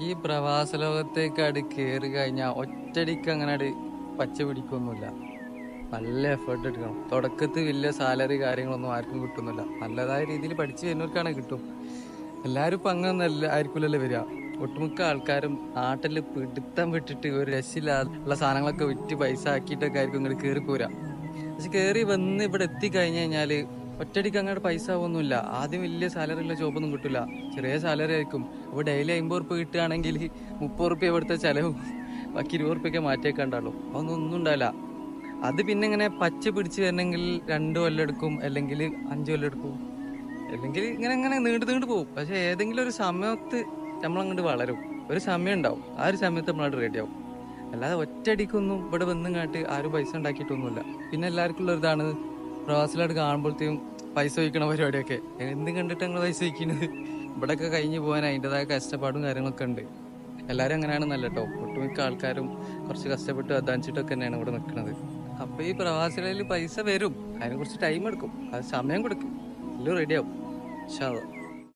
ഈ പ്രവാസ ലോകത്തേക്ക് അടി കയറി കഴിഞ്ഞാൽ ഒറ്റടിക്ക് അങ്ങനെ അടി പച്ച പിടിക്കൊന്നുമില്ല. നല്ല എഫേർട്ട് എടുക്കണം. തുടക്കത്തിൽ വലിയ സാലറി കാര്യങ്ങളൊന്നും ആർക്കും കിട്ടുന്നില്ല. നല്ലതായ രീതിയിൽ പഠിച്ചു വരുന്നവർക്കാണ് കിട്ടും. എല്ലാവരും ഇപ്പം അങ്ങനെ ആയിരിക്കില്ലല്ലോ വരിക. ഒട്ടുമിക്ക ആൾക്കാരും നാട്ടിൽ പിടുത്തം വിട്ടിട്ട് ഒരു രക്ഷയില്ലാത്ത സാധനങ്ങളൊക്കെ വിറ്റ് പൈസ ആക്കിയിട്ടൊക്കെ ആയിരിക്കും ഇങ്ങോട്ട് കയറി പോരാ. പക്ഷെ കയറി വന്ന് ഇവിടെ എത്തിക്കഴിഞ്ഞു കഴിഞ്ഞാൽ ഒറ്റയടിക്ക് അങ്ങോട്ട് പൈസ ഒന്നുമില്ല ആദ്യം വലിയ സാലറി ഉള്ള ജോബൊന്നും കിട്ടില്ല ചെറിയ സാലറി ആയിരിക്കും. അപ്പോൾ ഡെയിലി അമ്പത് റുപ്യ കിട്ടുകയാണെങ്കിൽ മുപ്പത് റുപ്യ ഇവിടുത്തെ ചിലവും ബാക്കി ഇരുപത് റുപ്യൊക്കെ മാറ്റിയൊക്കെ ഉണ്ടാവുള്ളൂ അതൊന്നും ഒന്നും ഉണ്ടാവില്ല. അത് പിന്നെ ഇങ്ങനെ പച്ച പിടിച്ച് വരണമെങ്കിൽ രണ്ട് കൊല്ലം എടുക്കും അല്ലെങ്കിൽ അഞ്ച് കൊല്ലം എടുക്കും. അല്ലെങ്കിൽ ഇങ്ങനെ ഇങ്ങനെ നീണ്ടു നീണ്ടു പോകും. പക്ഷെ ഏതെങ്കിലും ഒരു സമയത്ത് നമ്മളങ്ങോട്ട് വളരും. ഒരു സമയം ഉണ്ടാവും. ആ ഒരു സമയത്ത് നമ്മളവിടെ റെഡിയാവും അല്ലാതെ ഒറ്റയടിക്കൊന്നും ഇവിടെ വന്നും കാട്ടി ആരും പൈസ ഉണ്ടാക്കിയിട്ടൊന്നുമില്ല. പിന്നെ എല്ലാവർക്കും ഉള്ള ഇതാണ് പ്രവാസിലായിട്ട് കാണുമ്പോഴത്തേക്കും പൈസ വയ്ക്കണ പരിപാടിയൊക്കെ. എന്തും കണ്ടിട്ട് ഞങ്ങൾ പൈസ വയ്ക്കുന്നത് ഇവിടെയൊക്കെ കഴിഞ്ഞു പോകാൻ അതിന്റെതായ കഷ്ടപ്പാടും കാര്യങ്ങളൊക്കെ ഉണ്ട്. എല്ലാവരും അങ്ങനെയാണ് നല്ല കേട്ടോ ഒട്ടുമിക്ക ആൾക്കാരും കുറച്ച് കഷ്ടപ്പെട്ട് അധ്വാനിച്ചിട്ടൊക്കെ തന്നെയാണ് ഇവിടെ നിൽക്കുന്നത് അപ്പോൾ ഈ പ്രവാസികളിൽ പൈസ വരും. അതിനെക്കുറിച്ച് ടൈം എടുക്കും. അത് സമയം കൊടുക്കും. എല്ലാം റെഡിയാവും ഷാ